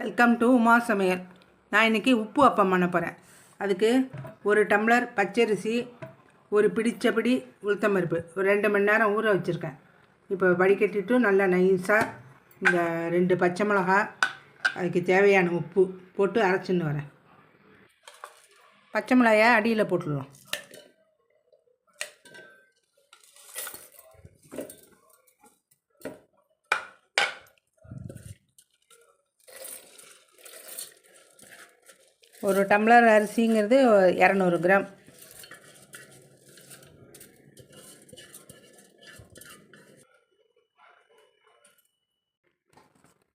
Welcome to Uma சமையல் நான் இன்றைக்கி உப்பு அப்பம் பண்ண போகிறேன் அதுக்கு ஒரு டம்ளர் பச்சரிசி ஒரு பிடிச்சபடி உளுத்தம்பருப்பு. ஒரு ரெண்டு மணி நேரம் ஊற வச்சுருக்கேன். இப்போ வடிகட்டிட்டு நல்லா நைஸாக இந்த ரெண்டு பச்சை மிளகா அதுக்கு தேவையான உப்பு போட்டு அரைச்சின்னு வரேன். பச்சை மிளகாயை அடியில் போட்டுடலாம். ஒரு டம்ளர் அரிசிங்கிறது இரநூறு கிராம்.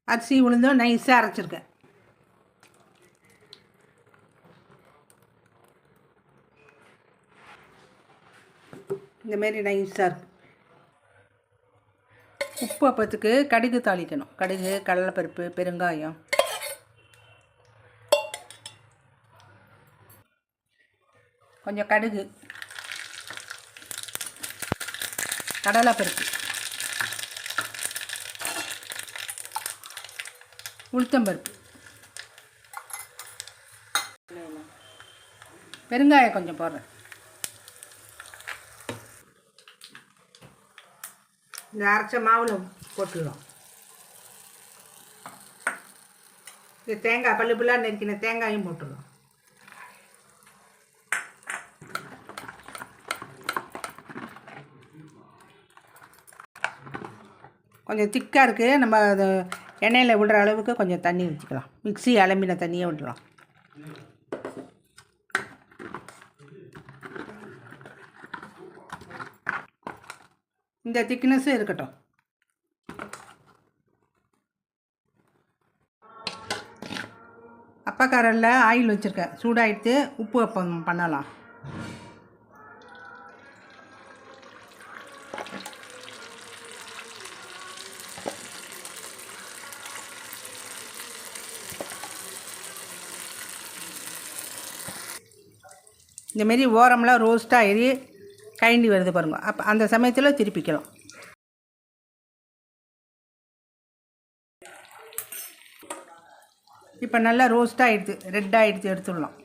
அரிசி உளுந்தும் நைஸாக அரைச்சிருக்கேன். இந்தமாரி நைஸாக இருக்கும். உப்பு அப்பத்துக்கு கடுகு தாளிக்கணும். கடுகு கடலைப்பருப்பு பெருங்காயம். கொஞ்சம் கடுகு. கடலைப்பருப்பு. உளுத்தம்பருப்பு. பெருங்காயம் கொஞ்சம் போடுறேன். இந்த அரைச்ச மாவில் போட்டுடலாம். இது தேங்காய் பல்லு புல்லாக நெருக்கின தேங்காயும் போட்டுடலாம். கொஞ்சம் திக்காக இருக்குது நம்ம அது எண்ணெயில் விடுற அளவுக்கு கொஞ்சம் தண்ணி ஊற்றிக்கலாம் மிக்சி அலம்பின தண்ணியை விடலாம் இந்த திக்னஸ்ஸும் இருக்கட்டும். அப்பக்காரரில் ஆயில் வச்சுருக்கேன். சூடாயிட்டு உப்பு அப்பம் பண்ணலாம். இந்தமாரி ஓரம்லாம் ரோஸ்ட்டாக ஏறி கைண்டி வருது பாருங்க. அப்போ அந்த சமயத்தில் திருப்பிக்கலாம். இப்போ நல்லா ரோஸ்ட்டாக ஆகிடுது ரெட்டாக எடுத்து எடுத்துடலாம்.